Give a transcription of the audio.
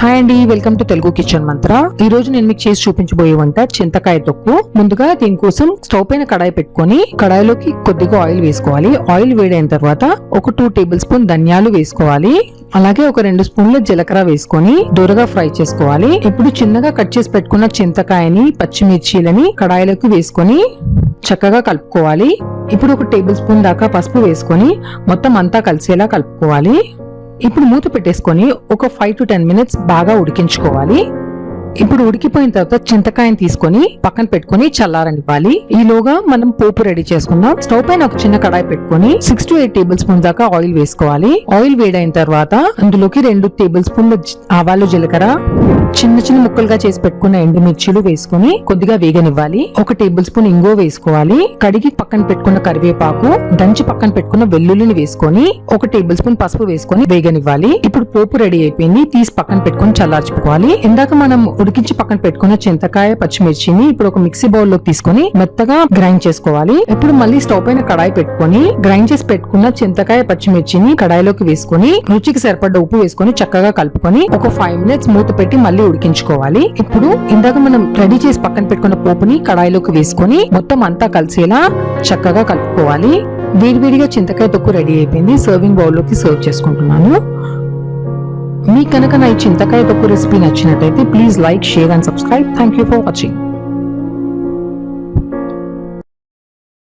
Hi అండి welcome to Telugu kitchen మంత్ర ఈ రోజు నేను మీకు చేసి చూపించబోయే వంట చింతకాయ తొక్కు. ముందుగా దీనికోసం స్టవ్ పైన కడాయి పెట్టుకొని కడాయిలోకి కొద్దిగా ఆయిల్ వేసుకోవాలి. ఆయిల్ వేడైన తర్వాత ఒక టూ టేబుల్ స్పూన్ ధనియాలు వేసుకోవాలి. అలాగే ఒక రెండు స్పూన్ల జీలకర్ర వేసుకొని దూరగా ఫ్రై చేసుకోవాలి. ఇప్పుడు చిన్నగా కట్ చేసి పెట్టుకున్న చింతకాయని పచ్చిమిర్చీలని కడాయిలోకి వేసుకొని చక్కగా కలుపుకోవాలి. ఇప్పుడు ఒక టేబుల్ స్పూన్ దాకా పసుపు వేసుకొని మొత్తం అంతా కలిసేలా కలుపుకోవాలి. ఇప్పుడు మూత పెట్టేసుకొని ఒక ఫైవ్ టు టెన్ మినిట్స్ బాగా ఉడికించుకోవాలి. ఇప్పుడు ఉడికిపోయిన తర్వాత చింతకాయని తీసుకొని పక్కన పెట్టుకొని చల్లారనివ్వాలి ఈలోగా మనం పోపు రెడీ చేసుకుందాం. స్టవ్ పైన ఒక చిన్న కడాయి పెట్టుకొని six to eight tablespoon దాకా ఆయిల్ వేసుకోవాలి. ఆయిల్ వేడైన తర్వాత అందులోకి రెండు టేబుల్ స్పూన్ల ఆవాలు జీలకర్ర చిన్న చిన్న ముక్కలుగా చేసి పెట్టుకున్న ఎండుమిర్చిలు వేసుకొని కొద్దిగా వేగనివ్వాలి. ఒక టేబుల్ స్పూన్ ఇంగో వేసుకోవాలి. కడిగి పక్కన పెట్టుకున్న కరివేపాకు దంచి పక్కన పెట్టుకున్న వెల్లుల్లిని వేసుకొని ఒక టేబుల్ స్పూన్ పసుపు వేసుకొని వేగనివ్వాలి. ఇప్పుడు పోపు రెడీ అయిపోయింది. తీసి పక్కన పెట్టుకొని చల్లార్చుకోవాలి ఇందాక మనం ఉడికించి పక్కన పెట్టుకున్న చింతకాయ పచ్చిమిర్చిని ఇప్పుడు ఒక మిక్సీ బౌల్లోకి తీసుకొని మెత్తగా గ్రైండ్ చేసుకోవాలి. ఇప్పుడు మళ్ళీ స్టవ్ పైన కడాయి పెట్టుకొని గ్రైండ్ చేసి పెట్టుకున్న చింతకాయ పచ్చిమిర్చిని కడాయిలోకి వేసుకొని రుచికి సరిపడ్డ ఉప్పు వేసుకొని చక్కగా కలుపుకొని ఒక ఫైవ్ మినిట్స్ మూత పెట్టి మళ్ళీ ఉడికించుకోవాలి. ఇప్పుడు ఇందాక మనం రెడీ చేసి పక్కన పెట్టుకున్న పోపుని కడాయిలోకి వేసుకొని మొత్తం అంతా కలిసేలా చక్కగా కలుపుకోవాలి. వేడివేడిగా చింతకాయ తొక్కు రెడీ అయిపోయింది. సర్వింగ్ బౌల్లోకి సర్వ్ చేసుకుంటున్నాను. మీ కనుక నా ఈ చింతకాయ తొక్కు రెసిపీ నచ్చినట్టయితే please like share and subscribe thank you for watching